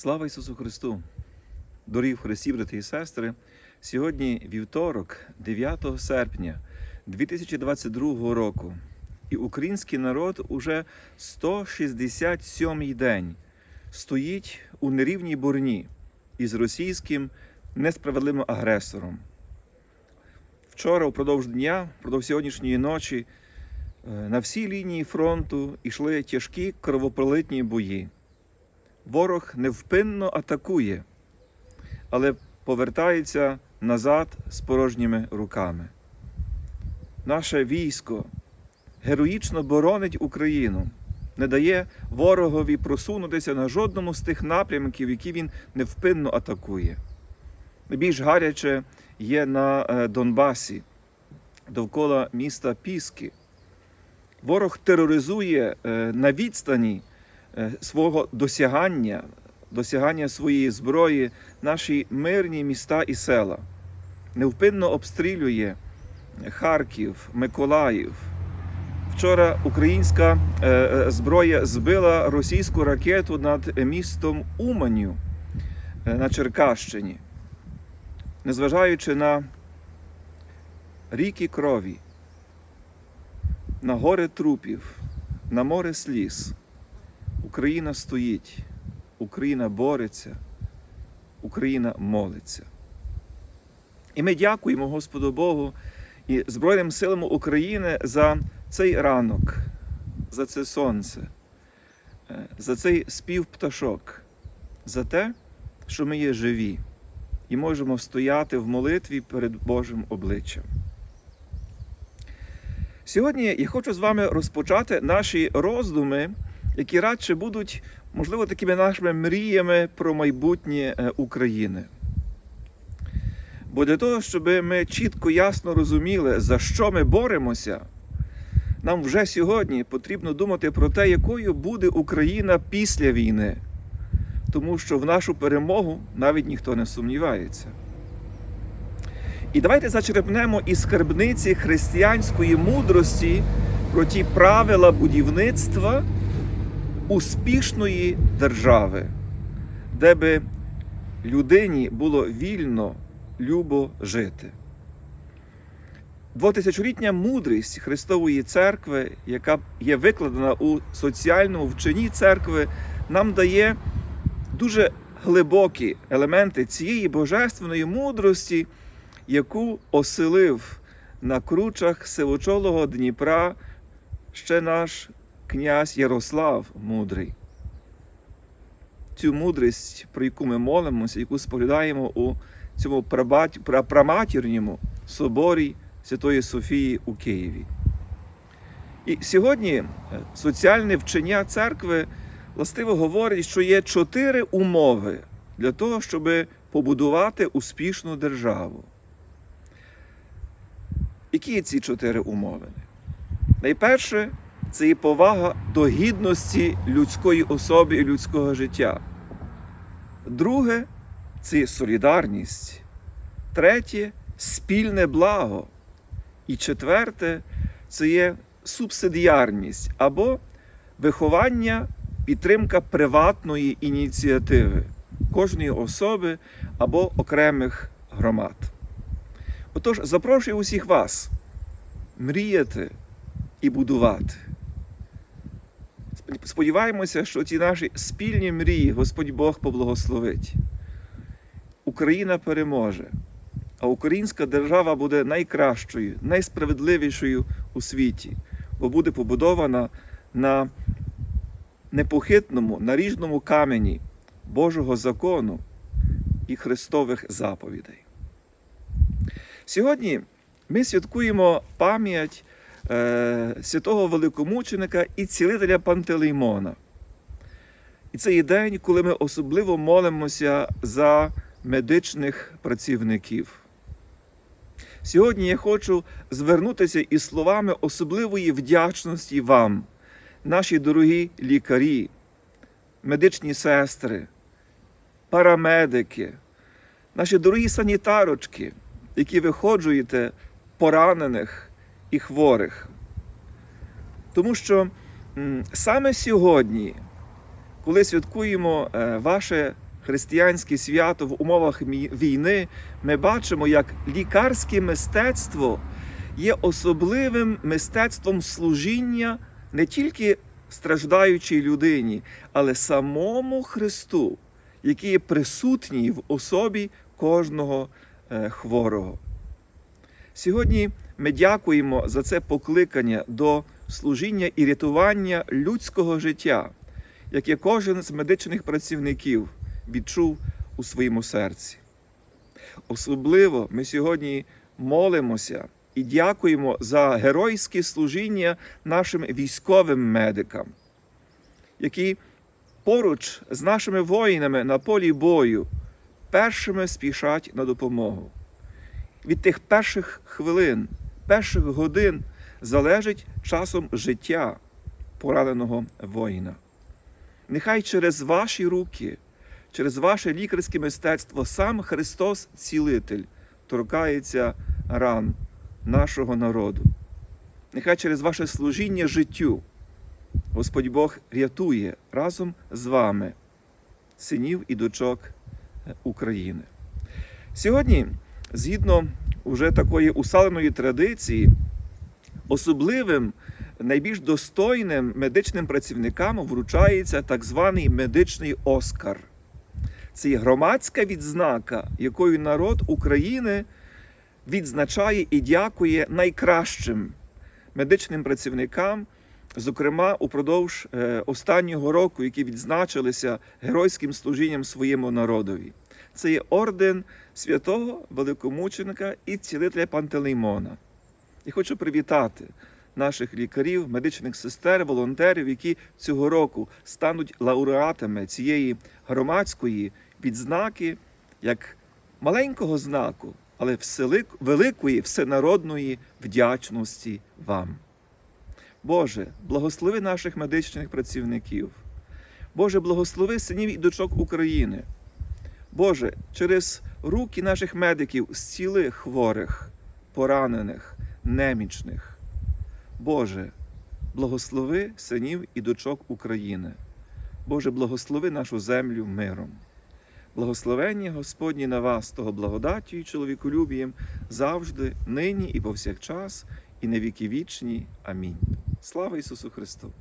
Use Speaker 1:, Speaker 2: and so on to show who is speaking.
Speaker 1: Слава Ісусу Христу! Дорогі Христі, брати і сестри! Сьогодні вівторок, 9 серпня 2022 року, і український народ уже 167-й день стоїть у нерівній борні із російським несправедливим агресором. Вчора, впродовж дня, впродовж сьогоднішньої ночі, е, на всій лінії фронту йшли тяжкі кровопролитні бої. Ворог невпинно атакує, але повертається назад з порожніми руками. Наше військо героїчно боронить Україну, не дає ворогові просунутися на жодному з тих напрямків, які він невпинно атакує. Найбільш гаряче є на е, Донбасі, довкола міста Піски. Ворог тероризує е, на відстані свого досягання, досягання своєї зброї наші мирні міста і села. Невпинно обстрілює Харків, Миколаїв. Вчора українська е, е, зброя збила російську ракету над містом Уманю е, на Черкащині. Незважаючи на ріки крові, на гори трупів, на море сліз, Україна стоїть, Україна бореться, Україна молиться. І ми дякуємо Господу Богу і Збройним силам України за цей ранок, за це сонце, е, за цей спів пташок, за те, що ми є живі і можемо стояти в молитві перед Божим обличчям. Сьогодні я хочу з вами розпочати наші роздуми, які радше будуть, можливо, такими нашими мріями про майбутнє е, України. Бо для того, щоб ми чітко ясно розуміли, за що ми боремося, нам вже сьогодні потрібно думати про те, якою буде Україна після війни, тому що в нашу перемогу навіть ніхто не сумнівається. І давайте зачерпнемо із скарбниці християнської мудрості про ті правила будівництва успішної держави, де би людині було вільно, любо жити. Двотисячолітня мудрість Христової церкви, яка є викладена у соціальному вченні церкви, нам дає дуже глибокі елементи цієї божественної мудрості, яку оселив на кручах сивочолого Дніпра ще наш князь Ярослав Мудрий. Цю мудрість, про яку ми молимося, яку споглядаємо у цьому праматірньому соборі Святої Софії у Києві. І сьогодні е, соціальне вчення церкви властиво говорить, що є чотири умови для того, щоб побудувати успішну державу. Які ці чотири умови? Найперше, це є повага до гідності людської особи і людського життя. Друге це є солідарність. Третє спільне благо. І четверте це є субсидіарність або виховання, підтримка приватної ініціативи кожної особи або окремих громад. Отож, запрошую усіх вас мріяти і будувати. Сподіваємося, що ті наші спільні мрії Господь Бог поблагословить. Україна переможе, а українська держава буде найкращою, найсправедливішою у світі, бо буде побудована на непохитному, наріжному камені Божого закону і Христових заповідей. Сьогодні ми святкуємо пам'ять е, святого великомученика і цілителя Пантелеймона. І це є день, коли ми особливо молимося за медичних працівників. Сьогодні я хочу звернутися із словами особливої вдячності вам, наші дорогі лікарі, медичні сестри, парамедики, наші дорогі санітарочки, які виходжуєте поранених і хворих. Тому що саме сьогодні, коли святкуємо е, ваше християнське свято в умовах війни, ми бачимо, як лікарське мистецтво є особливим мистецтвом служіння не тільки страждаючій людині, але самому Христу, який є присутній в особі кожного е, хворого. Сьогодні ми дякуємо за це покликання до служіння і рятування людського життя, яке кожен з медичних працівників відчув у своєму серці. Особливо ми сьогодні молимося і дякуємо за геройське служіння нашим військовим медикам, які поруч з нашими воїнами на полі бою першими спішать на допомогу. Від тих перших хвилин, перших годин залежить часом життя пораненого воїна. Нехай через ваші руки, через ваше лікарське мистецтво сам Христос Цілитель торкається ран нашого народу. Нехай через ваше служіння життю Господь Бог рятує разом з вами синів і дочок України. Сьогодні, згідно уже такої усаленої традиції, особливим, найбільш достойним медичним працівникам вручається так званий медичний Оскар. Це є громадська відзнака, якою народ України відзначає і дякує найкращим медичним працівникам, зокрема упродовж е, останнього року, які відзначилися геройським служінням своєму народові. Це є орден святого великомученика і цілителя Пантелеймона. Я хочу привітати наших лікарів, медичних сестер, волонтерів, які цього року стануть лауреатами цієї громадської відзнаки як маленького знаку, але великої всенародної вдячності вам. Боже, благослови наших медичних працівників. Боже, благослови синів і дочок України. Боже, через руки наших медиків зціли хворих, поранених, немічних. Боже, благослови синів і дочок України. Боже, благослови нашу землю миром. Благословення Господні на вас, того благодаттю і чоловіколюбієм завжди, нині і повсякчас, і на віки вічні. Амінь. Слава Ісусу Христу!